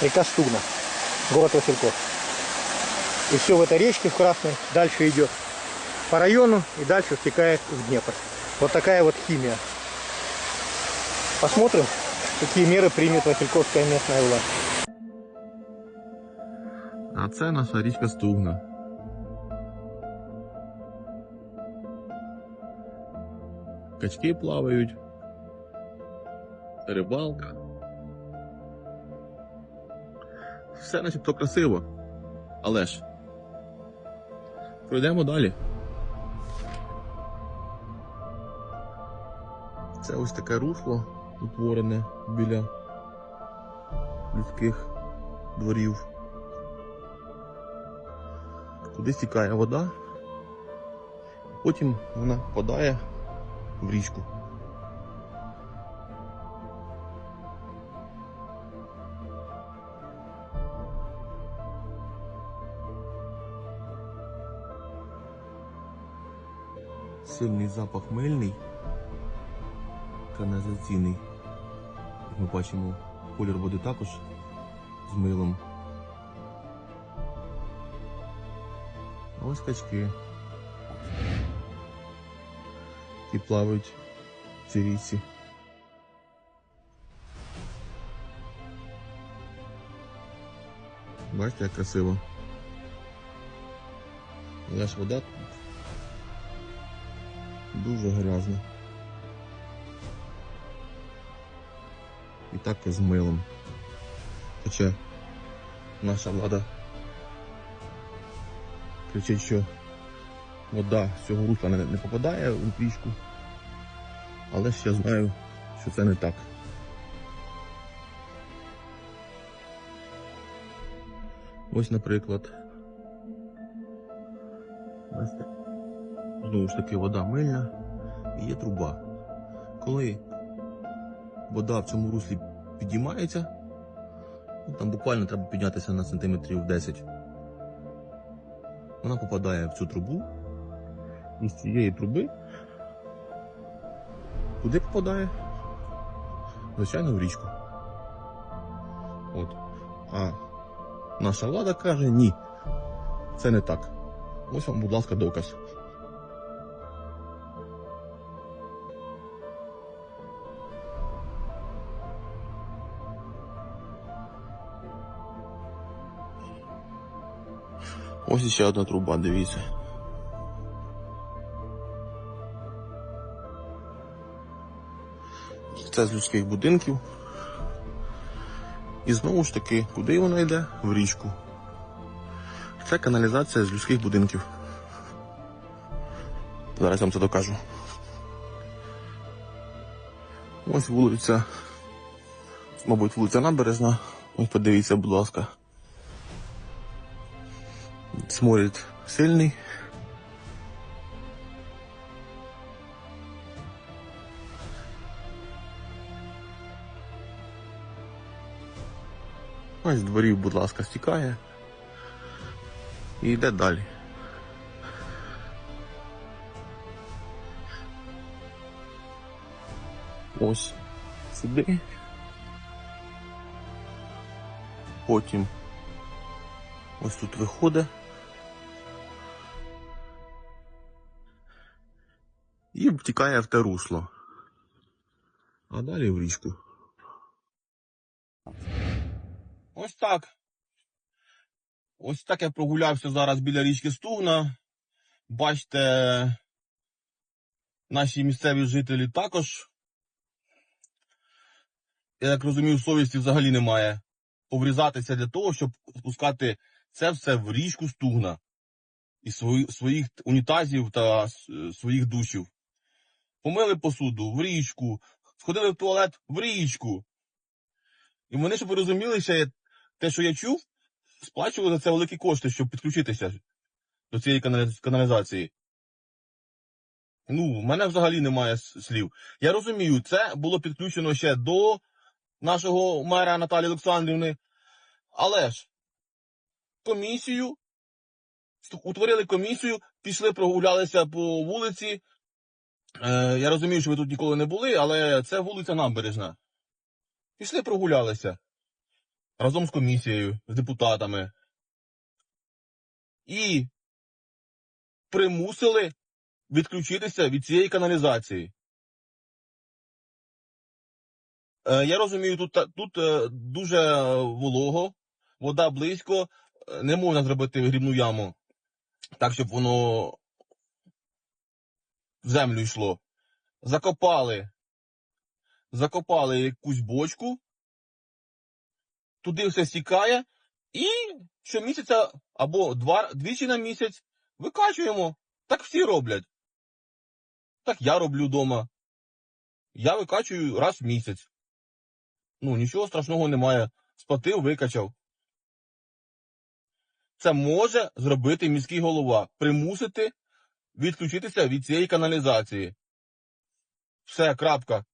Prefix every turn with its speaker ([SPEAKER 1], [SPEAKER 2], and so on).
[SPEAKER 1] река Стугна, город Васильков. И все в этой речке в Красной дальше идет по району и дальше втекает в Днепр. Вот такая вот химия. Посмотрим, какие меры примет Васильковская местная власть.
[SPEAKER 2] А це наша річка Стугна. Качки плавають. Рибалка. Все начебто красиво. Але ж. Пройдемо далі. Це ось таке русло утворене біля людських дворів. Туди стікає вода, потім вона впадає в річку. Сильний запах мильний, каналізаційний. Як ми бачимо, колір води також з милом. Ось качки. Які плавають в цій річці. Бачите, як красиво. Але ж вода дуже грязна. І так і з милом. Хоча наша влада кричить, що вода з цього русла не, не попадає у річку. Але ж я знаю, що це не так. Ось, наприклад. Бачите? Знову ж таки вода мильна і є труба. Коли вода в цьому руслі підіймається, ну, там буквально треба піднятися на сантиметрів 10 вона попадає в цю трубу. І з цієї труби куди попадає? Звичайно, в річку. От. А наша влада каже, ні, це не так. Ось вам, будь ласка, доказ. Ось іще одна труба, дивіться. Це з людських будинків. І знову ж таки, куди вона йде? В річку. Це каналізація з людських будинків. Зараз вам це докажу. Ось вулиця. Мабуть, вулиця Набережна. Ось подивіться, будь ласка. Сморід сильний. Ось з дворів, будь ласка, стікає. І йде далі. Ось сюди. Потім ось тут виходить. І втікає в те русло. А далі в річку. Ось так. Ось так я прогулявся зараз біля річки Стугна. Бачите, наші місцеві жителі також. Я так розумію, совісті взагалі немає. Поврізатися для того, щоб спускати це все в річку Стугна. І своїх унітазів та своїх душів. Помили посуду в річку, сходили в туалет в річку. І вони, щоб ви розуміли, ще те, що я чув, сплачували за це великі кошти, щоб підключитися до цієї каналізації. Ну, в мене взагалі немає слів. Я розумію, це було підключено ще до нашого мера Наталії Олександрівни. Але ж комісію, утворили комісію, пішли, прогулялися по вулиці. Е, я розумію, що ви тут ніколи не були, але це вулиця Набережна. Пішли прогулялися. разом з комісією, з депутатами. І примусили відключитися від цієї каналізації. Е, я розумію, тут, тут е, дуже волого, вода близько, не можна зробити грібну яму так, щоб воно в землю йшло. Закопали, закопали якусь бочку, туди все стікає, і щомісяця або два, двічі на місяць викачуємо. Так всі роблять. Так я роблю вдома. Я викачую раз в місяць. Ну, нічого страшного немає. Сплатив, викачав. Це може зробити міський голова. Примусити відключитися від цієї каналізації. Все, крапка.